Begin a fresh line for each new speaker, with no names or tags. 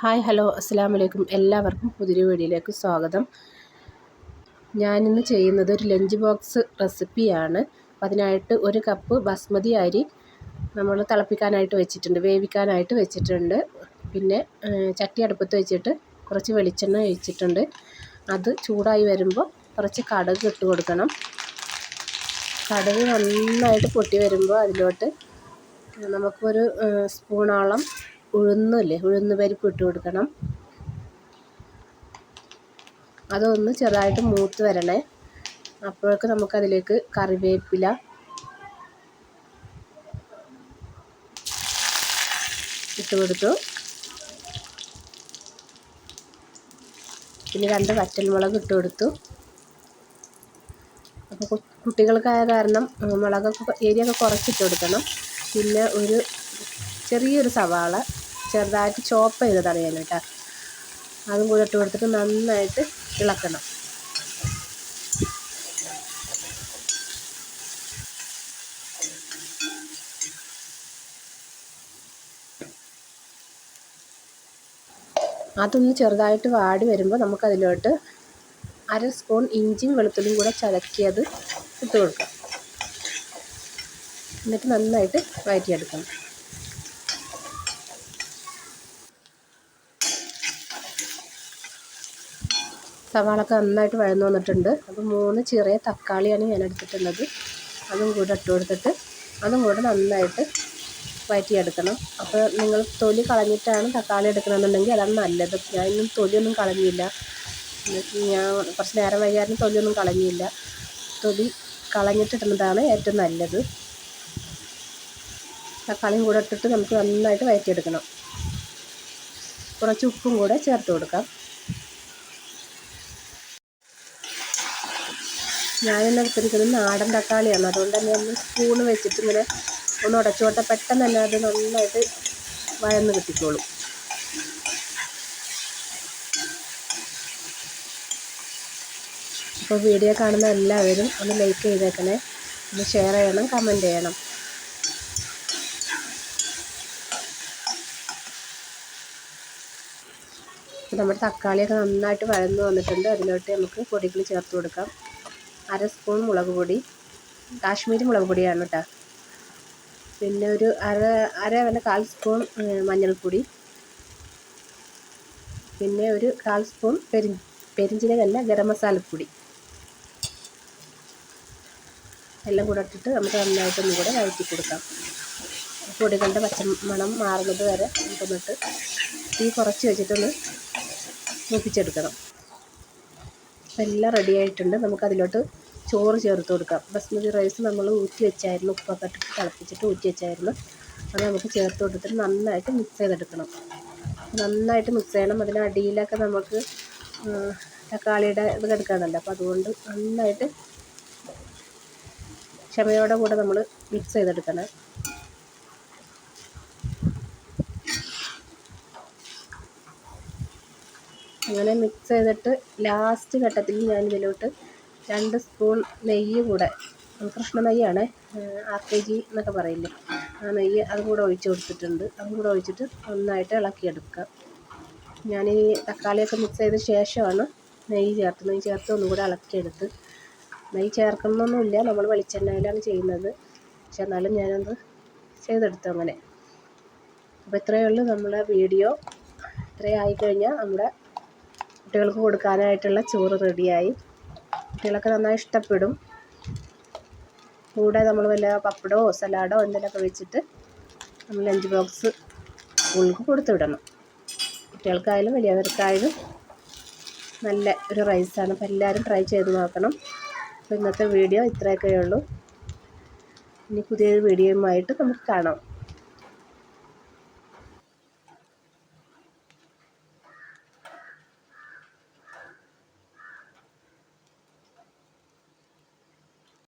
Hi hello അസ്സാം വലൈക്കും എല്ലാവർക്കും പുതിയ വീഡിയോയിലേക്ക് സ്വാഗതം. ഞാനിന്ന് ചെയ്യുന്നത് ഒരു ലഞ്ച് ബോക്സ് റെസിപ്പിയാണ്. അപ്പം അതിനായിട്ട് ഒരു കപ്പ് ബസ്മതി അരി നമ്മൾ തിളപ്പിക്കാനായിട്ട് വെച്ചിട്ടുണ്ട് വേവിക്കാനായിട്ട് വെച്ചിട്ടുണ്ട്. പിന്നെ ചട്ടി അടുപ്പത്ത് വെച്ചിട്ട് കുറച്ച് വെളിച്ചെണ്ണ ഒഴിച്ചിട്ടുണ്ട്. അത് ചൂടായി വരുമ്പോൾ കുറച്ച് കടുക് ഇട്ട് കൊടുക്കണം. കടുക് നന്നായിട്ട് പൊട്ടി വരുമ്പോൾ അതിലോട്ട് നമുക്കൊരു സ്പൂണോളം ഉഴുന്നില്ലേ? ഉഴുന്ന് പരിപ്പ് ഇട്ട് കൊടുക്കണം. അതൊന്ന് ചെറുതായിട്ട് മൂത്ത് വരണേ. അപ്പോഴൊക്കെ നമുക്കതിലേക്ക് കറിവേപ്പില ഇട്ട് കൊടുത്തു. പിന്നെ രണ്ട് വറ്റൽമുളക് ഇട്ട് കൊടുത്തു. അപ്പോൾ കുട്ടികൾക്കായ കാരണം മുളകൊക്കെ എരിയൊക്കെ കുറച്ചിട്ട് കൊടുക്കണം. പിന്നെ ഒരു ചെറിയൊരു സവാള ചെറുതായിട്ട് ചോപ്പ് ചെയ്തതാണ് ഞാൻ കേട്ടോ അതും കൂടെ ഇട്ട് കൊടുത്തിട്ട് നന്നായിട്ട് ഇളക്കണം. അതൊന്ന് ചെറുതായിട്ട് വാടി വരുമ്പോൾ നമുക്കതിലോട്ട് അര സ്പൂൺ ഇഞ്ചിയും വെളുത്തുള്ളിയും കൂടെ ചതക്കിയത് ഇട്ട് കൊടുക്കാം. എന്നിട്ട് നന്നായിട്ട് വഴറ്റിയെടുക്കണം സവാളൊക്കെ നന്നായിട്ട് വഴന്നു വന്നിട്ടുണ്ട്. അപ്പോൾ മൂന്ന് ചെറിയ തക്കാളിയാണ് ഞാൻ എടുത്തിട്ടുള്ളത്. അതും കൂടെ ഇട്ട് കൊടുത്തിട്ട് അതും കൂടെ നന്നായിട്ട് വഴറ്റിയെടുക്കണം. അപ്പോൾ നിങ്ങൾ തൊലി കളഞ്ഞിട്ടാണ് തക്കാളി എടുക്കണമെന്നുണ്ടെങ്കിൽ അതാണ് നല്ലത്. ഞാൻ ഇന്നും തൊലിയൊന്നും കളഞ്ഞില്ല. ഞാൻ കുറച്ച് നേരം വൈകാനും തൊലിയൊന്നും കളഞ്ഞില്ല. തൊലി കളഞ്ഞിട്ടിടുന്നതാണ് ഏറ്റവും നല്ലത്. തക്കാളിയും കൂടെ ഇട്ടിട്ട് നമുക്ക് നന്നായിട്ട് വഴറ്റിയെടുക്കണം. കുറച്ച് ഉപ്പും കൂടെ ചേർത്ത് കൊടുക്കാം. ഞാനിന്ന് എടുത്തിരിക്കുന്നത് നാടൻ തക്കാളിയാണ്. അതുകൊണ്ട് തന്നെ ഒന്ന് സ്പൂൺ വെച്ചിട്ട് ഇങ്ങനെ ഒന്ന് ഉടച്ചോട്ടെ പെട്ടെന്ന് തന്നെ അത് നന്നായിട്ട് വഴന്ന് കിട്ടിക്കോളും. അപ്പോൾ വീഡിയോ കാണുന്ന എല്ലാവരും ഒന്ന് ലൈക്ക് ചെയ്തേക്കണേ. ഒന്ന് ഷെയർ ചെയ്യണം കമന്റ് ചെയ്യണം. നമ്മുടെ തക്കാളിയൊക്കെ നന്നായിട്ട് വഴന്ന് വന്നിട്ടുണ്ട്. അതിലോട്ട് നമുക്ക് പൊടികൾ ചേർത്ത് കൊടുക്കാം. അര സ്പൂൺ മുളക് പൊടി കാശ്മീരി മുളക് പൊടിയാണ് കേട്ടോ. പിന്നെ ഒരു അര അര അല്ല കാൽ സ്പൂൺ മഞ്ഞൾപ്പൊടി. പിന്നെ ഒരു കാൽ സ്പൂൺ പെരി പെരിഞ്ചീരകല്ല ഗരം മസാലപ്പൊടി. എല്ലാം കൂടെ ഇട്ടിട്ട് നമുക്ക് നന്നായിട്ടൊന്നും കൂടെ വഴറ്റി കൊടുക്കാം. പൊടികളുടെ പച്ചമണം മാറുന്നത് വരെ നമുക്കൊന്നിട്ട് തീ കുറച്ച് വെച്ചിട്ടൊന്ന് മൂപ്പിച്ചെടുക്കണം. എല്ലാം റെഡി ആയിട്ടുണ്ട്. നമുക്കതിലോട്ട് ചോറ് ചേർത്ത് കൊടുക്കാം. ബസ്മതി റൈസ് നമ്മൾ ഊറ്റി വെച്ചായിരുന്നു. ഉപ്പൊക്കെ ഇട്ടിട്ട് തിളപ്പിച്ചിട്ട് ഊറ്റി വെച്ചായിരുന്നു. അത് നമുക്ക് ചേർത്ത് കൊടുത്തിട്ട് നന്നായിട്ട് മിക്സ് ചെയ്തെടുക്കണം. നന്നായിട്ട് മിക്സ് ചെയ്യണം. അതിന് അടിയിലൊക്കെ നമുക്ക് തക്കാളിയുടെ ഇത് കിടക്കാണല്ലോ അപ്പോൾ അതുകൊണ്ട് നന്നായിട്ട് ക്ഷമയോടെ കൂടെ നമ്മൾ മിക്സ് ചെയ്തെടുക്കണം. അങ്ങനെ മിക്സ് ചെയ്തിട്ട് ലാസ്റ്റ് ഘട്ടത്തിൽ ഞാൻ ഇതിലോട്ട് രണ്ട് സ്പൂൺ നെയ്യ് കൂടെ കൃഷ്ണ നെയ്യാണ് ആർ കെ ജി എന്നൊക്കെ പറയില്ലേ ആ നെയ്യ് അതും കൂടെ ഒഴിച്ച് കൊടുത്തിട്ടുണ്ട്. അതും കൂടെ ഒഴിച്ചിട്ട് നന്നായിട്ട് ഇളക്കിയെടുക്കുക. ഞാൻ ഈ തക്കാളിയൊക്കെ മിക്സ് ചെയ്ത ശേഷമാണ് നെയ്യ് ചേർത്ത് നെയ്യ് ചേർത്ത് ഒന്നും കൂടെ ഇളക്കിയെടുത്ത്. നെയ്യ് ചേർക്കണമെന്നൊന്നുമില്ല നമ്മൾ വെളിച്ചെണ്ണയിലാണ് ചെയ്യുന്നത്. പക്ഷെ എന്നാലും ഞാനത് ചെയ്തെടുത്തു അങ്ങനെ. അപ്പോൾ ഇത്രയേ ഉള്ളൂ നമ്മുടെ വീഡിയോ. ഇത്രയും ആയിക്കഴിഞ്ഞാൽ നമ്മുടെ കുട്ടികൾക്ക് കൊടുക്കാനായിട്ടുള്ള ചോറ് റെഡിയായി. കുട്ടികളൊക്കെ നന്നായി ഇഷ്ടപ്പെടും. കൂടെ നമ്മൾ വല്ല പപ്പടമോ സലാഡോ എന്തെങ്കിലുമൊക്കെ വെച്ചിട്ട് നമ്മൾ ലഞ്ച് ബോക്സ് സ്കൂളിലേക്ക് കൊടുത്തു വിടണം. കുട്ടികൾക്കായാലും വലിയവർക്കായാലും നല്ല ഒരു റൈസാണ്. അപ്പോൾ എല്ലാവരും ട്രൈ ചെയ്ത് നോക്കണം. അപ്പോൾ ഇന്നത്തെ വീഡിയോ ഇത്രയൊക്കെ ഉള്ളൂ. ഇനി പുതിയൊരു വീഡിയോയുമായിട്ട് നമുക്ക് കാണാം.